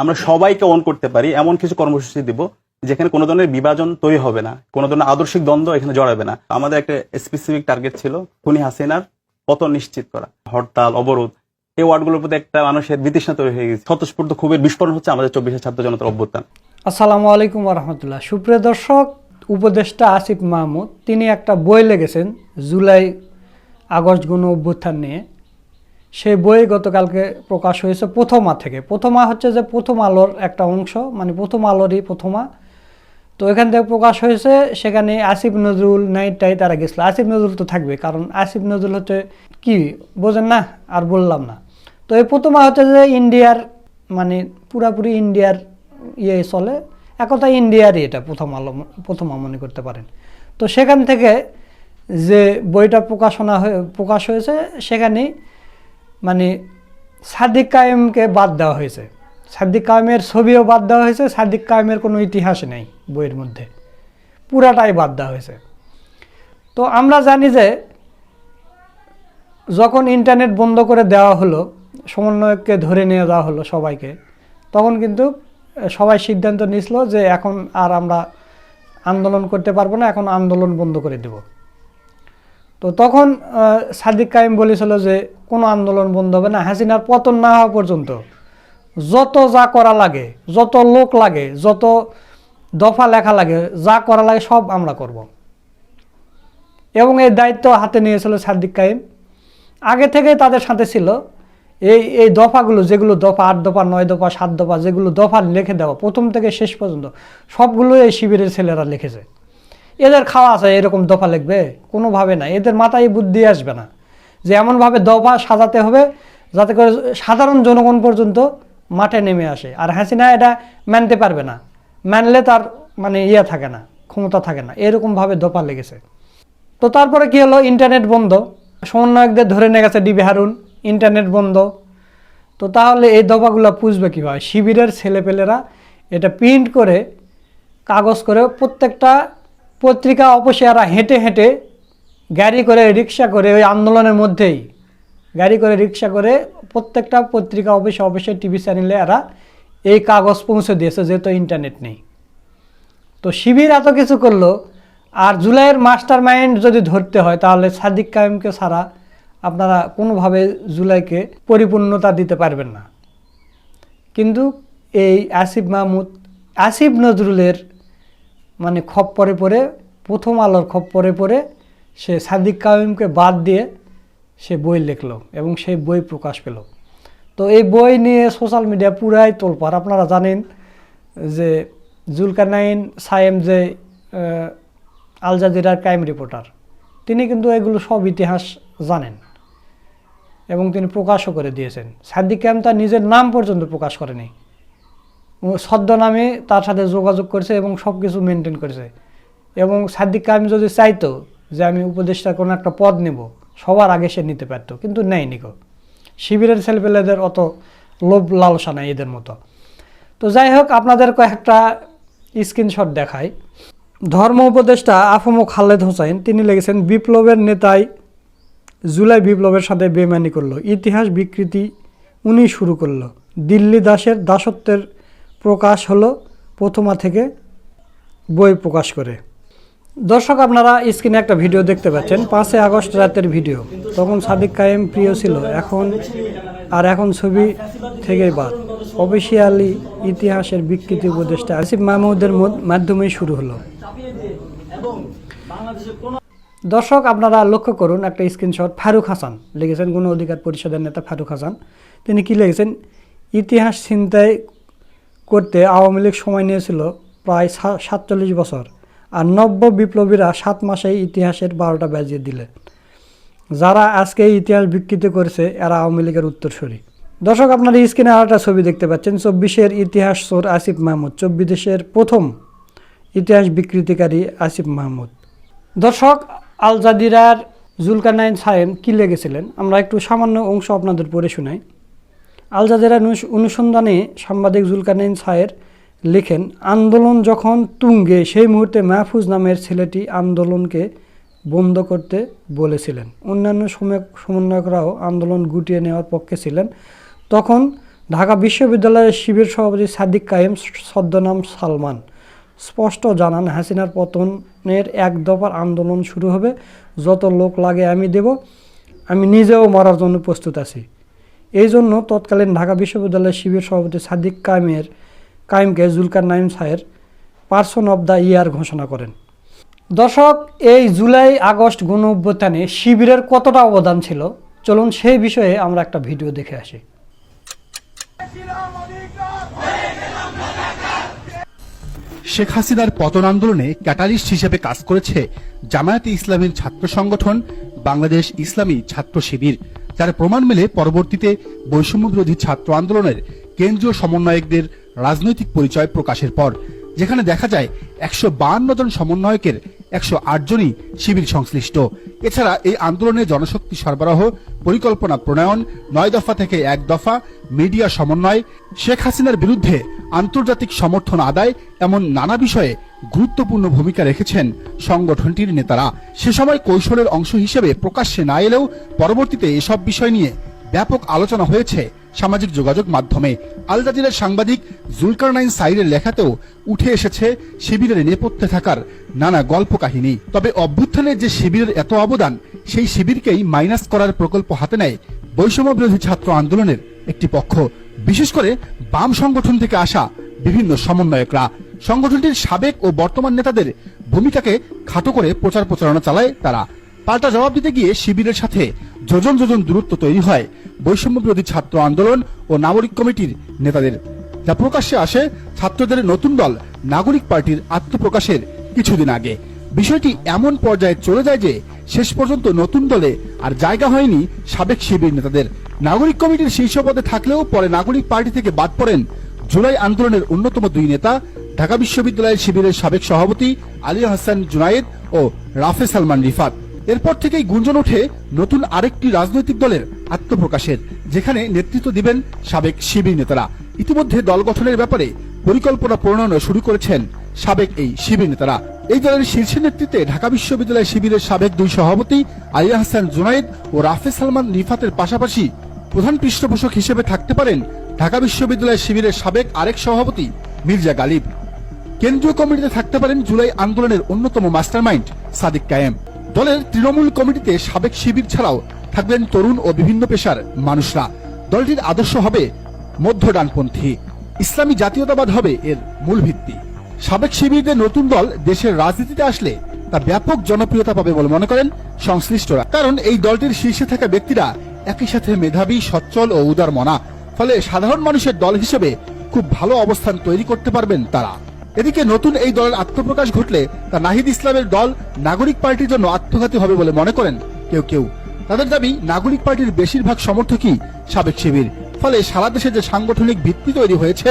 আমরা সবাইকে অন করতে পারি, এমন কিছু কর্মসূচি দিব যেখানে কোনো ধরনের বিভাজন তৈরি হবে না, কোনো ধরনের আদর্শিক দ্বন্দ্ব এখানে জড়াবে না। আমাদের একটা স্পেসিফিক টার্গেট ছিল খুনি হাসিনার পতন নিশ্চিত করা, হরতাল, অবরোধ। এই ওয়ার্ডগুলোর প্রতি একটা মানুষের বিতৃষ্ণা তৈরি হয়ে গেছে। স্বতঃস্ফূর্ত খুবই বিস্ফোরণ হচ্ছে আমাদের চব্বিশের ছাত্র জনতার অভ্যুত্থান। আসসালামু আলাইকুম রহমতুল্লাহ। সুপ্রিয় দর্শক, উপদেষ্টা আসিফ মাহমুদ, তিনি একটা বই লেগেছেন জুলাই আগস্ট গণ অভ্যুত্থান নিয়ে। সেই বই গতকালকে প্রকাশ হয়েছে প্রথমা থেকে। প্রথমা হচ্ছে যে প্রথম আলোর একটা অংশ মানে প্রথম আলোরই প্রথমা তো এখান থেকে প্রকাশ হয়েছে, সেখানে আসিফ নজরুল নাইটটাই তারা গেছিল। আসিফ নজরুল তো থাকবে, কারণ আসিফ নজরুল হচ্ছে কি, বোঝেন না, আর বললাম না। তো এই প্রথমা হচ্ছে যে ইন্ডিয়ার মানে পুরাপুরি ইন্ডিয়ার ইয়ে চলে। একথা ইন্ডিয়ারই এটা প্রথম আলো, প্রথমা মনে করতে পারেন। তো সেখান থেকে যে বইটা প্রকাশনা হয়ে, প্রকাশ হয়েছে সেখানে মানে সাদিক কায়েমকে বাদ দেওয়া হয়েছে। সাদিক কায়েমের ছবিও বাদ দেওয়া হয়েছে, সাদিক কায়েমের কোনো ইতিহাস নেই বইয়ের মধ্যে। পুরাটাই বাদ দেওয়া হয়েছে। তো আমরা জানি যে যখন ইন্টারনেট বন্ধ করে দেওয়া হলো, সমন্বয়ককে ধরে নিয়ে যাওয়া হলো সবাইকে, তখন কিন্তু সবাই সিদ্ধান্ত নিছিল যে এখন আর আমরা আন্দোলন করতে পারব না, এখন আন্দোলন বন্ধ করে দেব। তো তখন সাদিক কায়েম বলেছিল যে কোনো আন্দোলন বন্ধ হবে না, হাসিনার পতন না হওয়া পর্যন্ত যত যা করা লাগে, যত লোক লাগে, যত দফা লেখা লাগে, যা করা লাগে সব আমরা করব। এবং এই দায়িত্ব হাতে নিয়েছিল সাদিক কায়েম। আগে থেকেই তাদের সাথে ছিল এই এই দফাগুলো, যেগুলো দফা আট দফা, নয় দফা, সাত দফা, যেগুলো দফা লিখে দেওয়া, প্রথম থেকে শেষ পর্যন্ত সবগুলো এই শিবিরের ছেলেরা লিখেছে। এদের খাওয়া আছে, এরকম দফা লিখবে? কোনোভাবে না। এদের মাথায় বুদ্ধি আসবে না। যে এমনভাবে দফা সাজাতে হবে যাতে করে সাধারণ জনগণ পর্যন্ত মাঠে নেমে আসে। আর হাসিনা এটা মানতে পারবে না। মানলে তার মানে ইয়ে থাকে না, ক্ষমতা থাকে না। এরকমভাবে দফা লেগেছে। তো তারপরে কি হলো? ইন্টারনেট বন্ধ। সমন্বয়কদের ধরে নিয়ে গেছে ডিবি হারুন। ইন্টারনেট বন্ধ। তো তাহলে এই দফাগুলো পুষবে কীভাবে? শিবিরের ছেলেপেলেরা এটা প্রিন্ট করে, কাগজ করে প্রত্যেকটা পত্রিকা অপসিয়ারা হেঁটে হেঁটে গাড়ি করে রিক্সা করে ওই আন্দোলনের মধ্যেই গাড়ি করে রিক্সা করে প্রত্যেকটা পত্রিকা অফিসে অফিসে টিভি চ্যানেলে এরা এই কাগজ পৌঁছে দিয়েছে, যেহেতু ইন্টারনেট নেই। তো শিবির এত কিছু করল, আর জুলাইয়ের মাস্টার মাইন্ড যদি ধরতে হয়, তাহলে সাদিক কায়েমকে ছাড়া আপনারা কোনোভাবে জুলাইকে পরিপূর্ণতা দিতে পারবেন না। কিন্তু এই আসিফ মাহমুদ, আসিফ নজরুলের মানে খপ্পরে পরে পরে, প্রথম আলোর খপ্পরে পরে পরে সে সাদিক কায়েমকে বাদ দিয়ে সে বই লিখলো এবং সেই বই প্রকাশ পেল। তো এই বই নিয়ে সোশ্যাল মিডিয়া পুরাই তোলপার আপনারা জানেন যে জুলকানাইন সায়েম যে আল জাজিরার ক্রাইম রিপোর্টার তিনি কিন্তু এগুলো সব ইতিহাস জানেন এবং তিনি প্রকাশও করে দিয়েছেন। সাদিক কায়েম তার নিজের নাম পর্যন্ত প্রকাশ করেনি। ছদ্মনামে তার সাথে যোগাযোগ করেছে এবং সব কিছু মেনটেন করেছে। এবং সাদিক আমি যদি চাইতো যে আমি উপদেষ্টার কোনো একটা পদ নেব, সবার আগে সে নিতে পারতো, কিন্তু নেই নিকো শিবিরের ছেলেপেলেদের অত লোভ লালসা নাই এদের মতো। তো যাই হোক, আপনাদের কয়েকটা স্ক্রিনশট দেখায় ধর্ম উপদেষ্টা আফমো খালেদ হোসাইন তিনি লিখেছেন, বিপ্লবের নেতাই জুলাই বিপ্লবের সাথে বেমানি করল। ইতিহাস বিকৃতি উনি শুরু করল। দিল্লি দাসের দাসত্বের প্রকাশ হলো প্রথমা থেকে বই প্রকাশ করে। দর্শক, আপনারা স্ক্রিনে একটা ভিডিও দেখতে পাচ্ছেন, পাঁচই আগস্ট রাতের ভিডিও। তখন সাদিক কায়েম প্রিয় ছিল, এখন আর এখন ছবি থেকেই বাদ। অফিসিয়ালি ইতিহাসের বিকৃতি উপদেষ্টা আসিফ মাহমুদের মদ- মাধ্যমেই শুরু হলো। দর্শক, আপনারা লক্ষ্য করুন, একটা স্ক্রিনশট ফারুক হাসান লিখেছেন, গণ অধিকার পরিষদের নেতা ফারুক হাসান। তিনি কি লিখেছেন? ইতিহাস ছিনতাই করতে আওয়ামী লীগ সময় নিয়েছিল প্রায় সাতচল্লিশ বছর। আর নব্য বিপ্লবীরা সাত মাসেই ইতিহাসের বারোটা বাজিয়ে দিলেন যারা আজকে ইতিহাস বিকৃত করেছে, এরা আওয়ামী লীগের উত্তরসূরি। দর্শক, আপনারা স্ক্রিনে আর একটা ছবি দেখতে পাচ্ছেন। চব্বিশের ইতিহাস সোর আসিফ মাহমুদ, চব্বিশের প্রথম ইতিহাস বিকৃতিকারী আসিফ মাহমুদ। দর্শক, আল জাদিরার জুলকানাইন সায়েম কি লেগেছিলেন আমরা একটু সামান্য অংশ আপনাদের পড়ে শোনাই। আল অনুস- অনুসন্ধানে সাংবাদিক জুলকানাইন সায়ের লেখেন, আন্দোলন যখন তুঙ্গে, সেই মুহূর্তে মাহফুজ নামের ছেলেটি আন্দোলনকে বন্ধ করতে বলেছিলেন। অন্যান্য সময়- সমন্বয়করাও আন্দোলন গুটিয়ে নেওয়ার পক্ষে ছিলেন। তখন ঢাকা বিশ্ববিদ্যালয়ের শিবির সভাপতি সাদিক কায়েম ছদ্মনাম সালমান। স্পষ্ট জানান, হাসিনার পতনের এক দফার আন্দোলন শুরু হবে। যত লোক লাগে আমি দেব। আমি নিজেও মরার জন্য প্রস্তুত আছি। এই জন্য তৎকালীন ঢাকা বিশ্ববিদ্যালয়ের শিবির সভাপতি সাদিক কায়েমের, কায়েমকে Zulkar Naim Saer person of the year ঘোষণা করেন। দর্শক, এই জুলাই আগস্ট গণ অভ্যুত্থানে শিবিরের কতটা অবদান ছিল? চলুন সেই বিষয়ে আমরা একটা ভিডিও দেখে আসি। শেখ হাসিনার পতন আন্দোলনে ক্যাটালিস্ট হিসেবে কাজ করেছে জামায়াতে ইসলামীর ছাত্র সংগঠন, বাংলাদেশ ইসলামী ছাত্র শিবির। যার প্রমাণ মেলে পরবর্তীতে বৈষম্য বিরোধী ছাত্র আন্দোলনের কেন্দ্রীয় সমন্বয়কদের রাজনৈতিক পরিচয় প্রকাশের পর, যেখানে দেখা যায় একশো বাহান্ন জন সমন্বয়কের একশো আট জনই শিবির সংশ্লিষ্ট। এছাড়া এই আন্দোলনে জনশক্তি সরবরাহ, পরিকল্পনা প্রণয়ন, নয় দফা থেকে এক দফা, মিডিয়া সমন্বয়, শেখ হাসিনার বিরুদ্ধে আন্তর্জাতিক সমর্থন আদায়, এমন নানা বিষয়ে গুরুত্বপূর্ণ ভূমিকা রেখেছেন সংগঠনটির নেতারা। সে সময় কৌশলের অংশ হিসেবে প্রকাশ্যে না এলেও পরবর্তীতে এসব বিষয় নিয়ে ব্যাপক আলোচনা হয়েছে সামাজিক যোগাযোগ মাধ্যমে। আল জাজিরার সাংবাদিক জুলকারনাইন সাইরের লেখাতেও উঠে এসেছে শিবিরের নেপথ্যে থাকার নানা গল্প কাহিনী তবে অভ্যুত্থানের যে শিবিরের এত অবদান, সেই শিবিরকেই মাইনাস করার প্রকল্প হাতে নেয় বৈষম্য বিরোধী ছাত্র আন্দোলনের একটি পক্ষ। বিশেষ করে বাম সংগঠন থেকে আসা বিভিন্ন সমন্বয়করা। সংগঠনটির সাবেক ও বর্তমান নেতাদের ভূমিকাকে খাটো করে প্রচার প্রচারণা চালায় তারা। পাল্টা জবাব দিতে গিয়ে শিবিরের সাথে যোজন যোজন দূরত্ব তৈরি হয়। বৈষম্য বিরোধী ছাত্র আন্দোলন ও নাগরিক কমিটির নেতাদের। যা প্রকাশ্যে আসে ছাত্রদের নতুন দল নাগরিক পার্টির আত্মপ্রকাশের কিছুদিন আগে। বিষয়টি এমন পর্যায়ে চলে যায় যে শেষ পর্যন্ত নতুন দলে আর জায়গা হয়নি সাবেক শিবির নেতাদের। নাগরিক কমিটির শীর্ষ পদে থাকলেও পরে নাগরিক পার্টি থেকে বাদ পড়েন জুলাই আন্দোলনের অন্যতম দুই নেতা ঢাকা বিশ্ববিদ্যালয়ের শিবিরের সাবেক সভাপতি আলী হাসান জুনায়েদ ও রাফে সালমান রিফাত। এরপর থেকেই গুঞ্জন ওঠে নতুন আরেকটি রাজনৈতিক দলের আত্মপ্রকাশের, যেখানে নেতৃত্ব দিবেন সাবেক শিবির নেতারা। ইতিমধ্যে দল গঠনের ব্যাপারে পরিকল্পনা প্রণয়ন শুরু করেছেন সাবেক এই শিবির নেতারা। এই দলের শীর্ষ নেতৃত্বে ঢাকা বিশ্ববিদ্যালয় শিবিরের সাবেক দুই সভাপতি আলী হাসান জুনায়েদ ও রাফে সালমান রিফাতের পাশাপাশি প্রধান পৃষ্ঠপোষক হিসেবে থাকতে পারেন ঢাকা বিশ্ববিদ্যালয় শিবিরের সাবেক আরেক সভাপতি মির্জা গালিব। কেন্দ্রীয় কমিটিতে থাকতে পারেন জুলাই আন্দোলনের অন্যতম মাস্টারমাইন্ড, সাদিক কায়েম। দলের তৃণমূল কমিটিতে সাবেক শিবির ছাড়াও থাকবেন তরুণ ও বিভিন্ন পেশার মানুষরা। দলটির আদর্শ হবে মধ্য ডানপন্থী। ইসলামী জাতীয়তাবাদ হবে এর মূল ভিত্তি। সাবেক শিবিরদের নতুন দল দেশের রাজনীতিতে আসলে তা ব্যাপক জনপ্রিয়তা পাবে বলে মনে করেন সংশ্লিষ্টরা। কারণ এই দলটির শীর্ষে থাকা ব্যক্তিরা একই সাথে মেধাবী, সচ্ছল ও উদার মনা ফলে সাধারণ মানুষের দল হিসেবে খুব ভালো অবস্থান তৈরি করতে পারবেন তারা। এদিকে নতুন এই দলের আত্মপ্রকাশ ঘটলে তা নাহিদ ইসলামের দল নাগরিক পার্টির জন্য আত্মঘাতী হবে বলে মনে করেন কেউ কেউ। তাদের দাবি, নাগরিক পার্টির বেশিরভাগ সমর্থকই সাবেক শিবির। ফলে সারা দেশে যে সাংগঠনিক ভিত্তি তৈরি হয়েছে,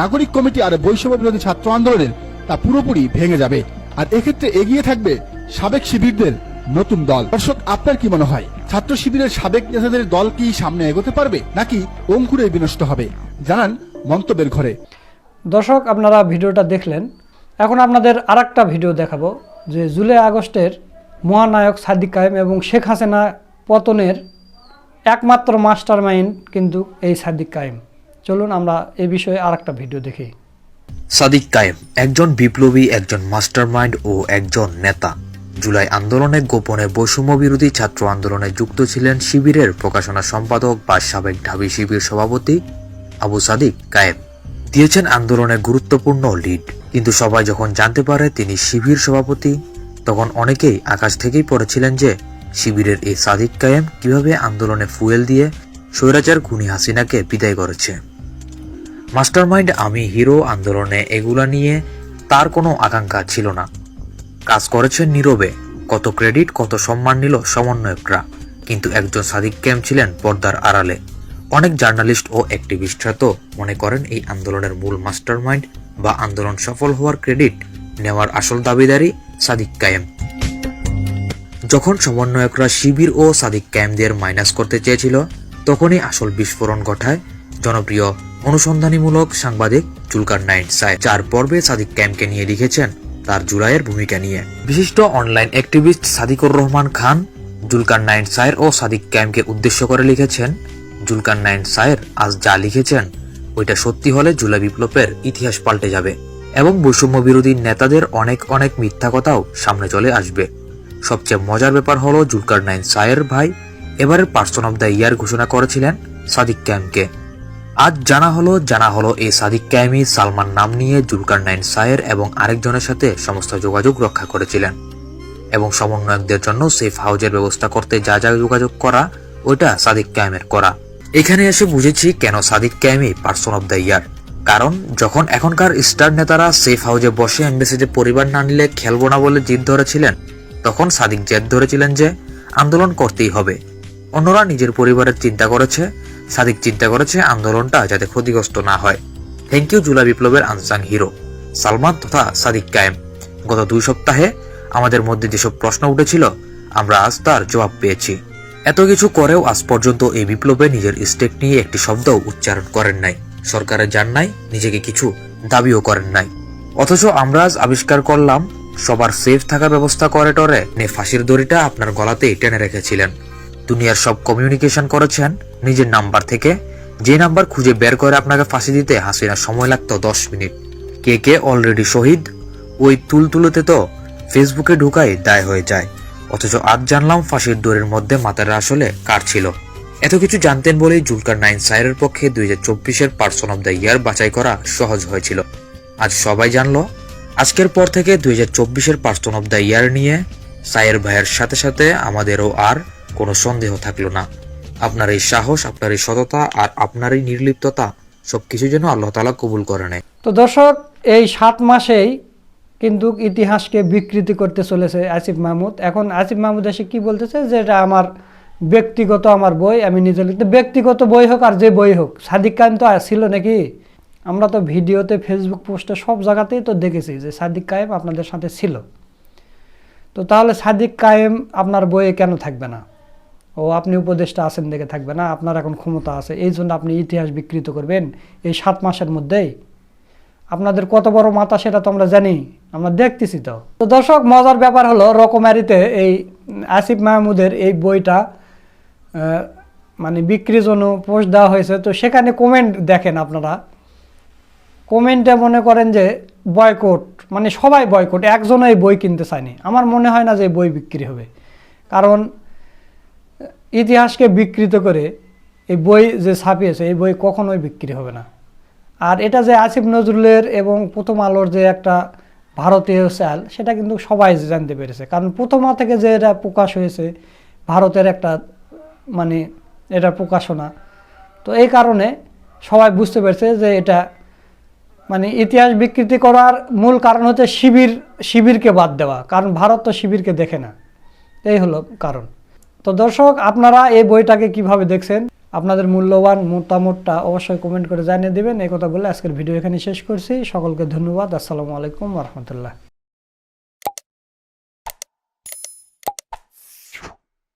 নাগরিক কমিটি আর বৈষম্য বিরোধী ছাত্র আন্দোলনের, তা পুরোপুরি ভেঙে যাবে। আর এক্ষেত্রে এগিয়ে থাকবে সাবেক শিবিরদের নতুন দল। দর্শক, আপনার কি মনে হয়? ছাত্র শিবিরের সাবেক নেতাদের দল কি সামনে এগোতে পারবে, নাকি অঙ্কুরে বিনষ্ট হবে? জানান মন্তব্যের ঘরে। দর্শক, আপনারা ভিডিওটা দেখলেন। এখন আপনাদের আর ভিডিও দেখাবো, যে জুলাই আগস্টের মহানায়ক সাদিক কায়েম এবং শেখ হাসিনা পতনের একমাত্র মাস্টার মাইন্ড কিন্তু এই সাদিক কায়েম। চলুন আমরা এ বিষয়ে আর একটা ভিডিও দেখি। সাদিক কায়েম একজন বিপ্লবী, একজন মাস্টারমাইন্ড ও একজন নেতা। জুলাই আন্দোলনে গোপনে বৈষম্য বিরোধী ছাত্র আন্দোলনে যুক্ত ছিলেন শিবিরের প্রকাশনা সম্পাদক বা সাবেক ঢাবি শিবির সভাপতি আবু সাদিক কায়েম। দিয়েছেন আন্দোলনে গুরুত্বপূর্ণ লিড কিন্তু সবাই যখন জানতে পারে তিনি শিবির সভাপতি, তখন অনেকেই আকাশ থেকেই পড়েছিলেন যে শিবিরের এই সাদিক কায়েম কীভাবে আন্দোলনে ফুয়েল দিয়ে স্বৈরাচার খুনি হাসিনাকে বিদায় করেছে। মাস্টারমাইন্ড আমি হিরো আন্দোলনে এগুলা নিয়ে তার কোনো আকাঙ্ক্ষা ছিল না। কাজ করেছেন নীরবে, কত ক্রেডিট কত সম্মান নিল সমন্বয়করা। কিন্তু একজন সাদিক ক্যাম্প ছিলেন পর্দার আড়ালে। অনেক জার্নালিস্ট ও অ্যাক্টিভিস্টরা তো মনে করেন এই আন্দোলনের মূল মাস্টারমাইন্ড বা আন্দোলন সফল হওয়ার ক্রেডিট নেওয়ার আসল দাবিদারি সাদিক কায়েম। যখন সমন্বয়করা শিবির ও সাদিক ক্যাম্পদের মাইনাস করতে চেয়েছিল, তখনই আসল বিস্ফোরণ ঘটায় জনপ্রিয়, অনুসন্ধানীমূলক সাংবাদিক জুলকার নাইন সাহেব। চার পর্বে সাদিক ক্যাম্পকে নিয়ে লিখেছেন, তার জুলাইয়ের ভূমিকা নিয়ে। বিশিষ্ট online activist Sadiqur Rahman Khan Zulkar nine সায়ের ও সাদিক ক্যাম্পকে উদ্দেশ্য করে লিখেছেন জুলকার নাইন সায়ের আজ যা লিখেছেন, ওইটা সত্যি হলে জুলাই বিপ্লবের ইতিহাস পাল্টে যাবে এবং বৈষম্য বিরোধী নেতাদের অনেক অনেক মিথ্যা কথাও সামনে চলে আসবে। সবচেয়ে মজার ব্যাপার হলো জুলকার নাইন সায়ের ভাই এবারের পার্সন অব দ্য ইয়ার ঘোষণা করেছিলেন সাদিক ক্যামকে। আজ জানা হলো জানা হলো এই সাদিক ক্যামি সালমান নাম নিয়ে জুলকার নাইন সায়ের এবং আরেকজনের সাথে সমস্ত যোগাযোগ রক্ষা করেছিলেন এবং সমন্বয়কদের জন্য সেফ হাউজের ব্যবস্থা করতে যা যা যোগাযোগ করা, ওইটা সাদিক ক্যামের করা। এখানে এসে বুঝেছি কেন সাদিক ক্যামি পার্সন অব দ্য ইয়ার কারণ যখন এখনকার স্টার নেতারা সেফ হাউজে বসে এমবেসিতে পরিবার না নিলে খেলব না বলে জিদ ধরেছিলেন, তখন সাদিক জেদ ধরেছিলেন যে আন্দোলন করতেই হবে। অন্যরা নিজের পরিবারের চিন্তা করেছে, সাদিক চিন্তা করেছে আন্দোলনটা যাতে ক্ষতিগ্রস্ত না হয়। থ্যাংক ইউ জুলাই বিপ্লবের আনসাং হিরো সালমান তথা সাদিক কায়েম। গত দুই সপ্তাহে আমাদের মধ্যে যেসব প্রশ্ন উঠেছিল, আমরা আজ তার জবাব পেয়েছি। এত কিছু করেও আজ পর্যন্ত এই বিপ্লবে নিজের স্টেক নিয়ে একটি শব্দ উচ্চারণ করেন নাই। সরকারের যান নাই, নিজেকে কিছু দাবিও করেন নাই। অথচ আমরা আজ আবিষ্কার করলাম, সবার সেফ থাকার ব্যবস্থা করে টরে, নে ফাঁসির দড়িটা আপনার গলাতেই টেনে রেখেছিলেন। দুনিয়ার সব কমিউনিকেশন করেছেন, নিজের নাম্বার থেকে, যে নাম্বার খুঁজে বের করে আপনাকে ফাঁসি দিতে হাসিনা সময় লাগতো দশ মিনিট। কে কে অলরেডি শহীদ, ওই তুলতুলোতে তো ফেসবুকে ঢুকাই দায় হয়ে যায়। অথচ আজ জানলাম ফাঁসির দড়ির মধ্যে মাতারা আসলে কার ছিল। এত কিছু জানতেন বলেই জুলকার নাইন সাইরের পক্ষে দুই হাজার চব্বিশের পার্সন অব দ্য ইয়ার বাছাই করা সহজ হয়েছিল। আজ সবাই জানলো, আজকের পর থেকে দুই হাজার চব্বিশের পার্সন অব দ্য ইয়ার নিয়ে সায়ের ভাইয়ের সাথে সাথে আমাদেরও আর কোনো সন্দেহ থাকল না। আপনার এই সাহস, আপনার এই সততা আর আপনার এই নির্লিপ্ততা সবকিছু যেন আল্লাহ তালা কবুল করে নেয়। তো দর্শক, এই সাত মাসেই কিন্তু ইতিহাসকে বিকৃতি করতে চলেছে আসিফ মাহমুদ। এখন আসিফ মাহমুদ এসে কি বলতেছে? যে এটা আমার ব্যক্তিগত আমার বই, আমি নিজে লিখতে, ব্যক্তিগত বই হোক আর যে বই হোক, সাদিক কায়েম তো ছিল নাকি? আমরা তো ভিডিওতে ফেসবুক পোস্টে সব জায়গাতেই তো দেখেছি যে সাদিক কায়েম আপনাদের সাথে ছিল। তো তাহলে সাদিক কায়েম আপনার বইয়ে কেন থাকবে না? ও, আপনি উপদেষ্টা আছেন দেখে থাকবে না, আপনার এখন ক্ষমতা আছে, এই জন্য আপনি ইতিহাস বিকৃত করবেন। এই সাত মাসের মধ্যেই আপনাদের কত বড় মাথা সেটা তো আমরা জানি, আমরা দেখতেছি তো। তো দর্শক, মজার ব্যাপার হলো, রকমারিতে এই আসিফ মাহমুদের এই বইটা মানে বিক্রির জন্য পোস্ট দেওয়া হয়েছে। তো সেখানে কমেন্ট দেখেন আপনারা। কমেন্টে মনে করেন যে বয়কট মানে সবাই বয়কট একজনও এই বই কিনতে চায়নি। আমার মনে হয় না যে বই বিক্রি হবে। কারণ, ইতিহাসকে বিকৃত করে এই বই যে ছাপিয়েছে, এই বই কখনোই বিক্রি হবে না। আর এটা যে আসিফ নজরুলের এবং প্রথম আলোর যে একটা ভারতীয় চাল সেটা কিন্তু সবাই জানতে পেরেছে। কারণ প্রথমা থেকে যে এটা প্রকাশ হয়েছে, ভারতের একটা মানে এটা প্রকাশনা। তো এই কারণে সবাই বুঝতে পেরেছে যে এটা মানে ইতিহাস বিকৃতি করার মূল কারণ হচ্ছে শিবির, শিবিরকে বাদ দেওয়া। কারণ ভারত তো শিবিরকে দেখে না। এই হলো কারণ। তো দর্শক, আপনারা এই বইটাকে কীভাবে দেখছেন? আপনাদের মূল্যবান মতামতটা অবশ্যই কমেন্ট করে জানিয়ে দেবেন। এই কথা বলে আজকের ভিডিও এখানে শেষ করছি। সকলকে ধন্যবাদ। আসসালামু আলাইকুম রহমতুল্লাহ।